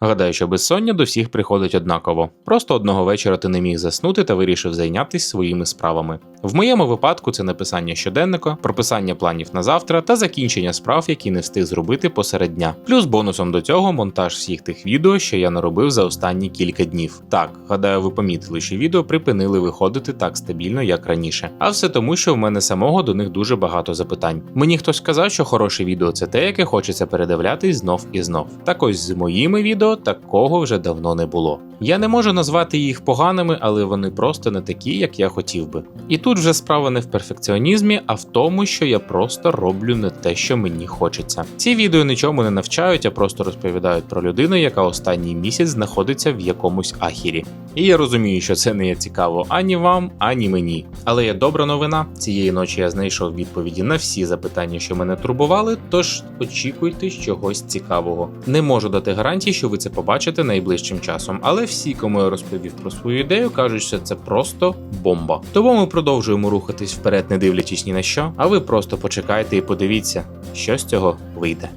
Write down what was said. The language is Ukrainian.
Гадаю, що безсоння до всіх приходить однаково. Просто одного вечора ти не міг заснути та вирішив зайнятися своїми справами. В моєму випадку це написання щоденника, прописання планів на завтра та закінчення справ, які не встиг зробити посеред дня. Плюс бонусом до цього монтаж всіх тих відео, що я наробив за останні кілька днів. Так, гадаю, ви помітили, що відео припинили виходити так стабільно, як раніше. А все тому, що в мене самого до них дуже багато запитань. Мені хтось сказав, що хороше відео це те, яке хочеться передивлятись знов і знов. Так ось з моїми відео такого вже давно не було. Я не можу назвати їх поганими, але вони просто не такі, як я хотів би. І тут вже справа не в перфекціонізмі, а в тому, що я просто роблю не те, що мені хочеться. Ці відео нічому не навчають, а просто розповідають про людину, яка останній місяць знаходиться в якомусь ахірі. І я розумію, що це не є цікаво ані вам, ані мені. Але є добра новина. Цієї ночі я знайшов відповіді на всі запитання, що мене турбували. Тож очікуйте чогось цікавого. Не можу дати гарантії, що ви це побачите найближчим часом, але всі, кому я розповів про свою ідею, кажуть, що це просто бомба. Тому ми продовжуємо рухатись вперед, не дивлячись ні на що. А ви просто почекайте і подивіться, що з цього вийде.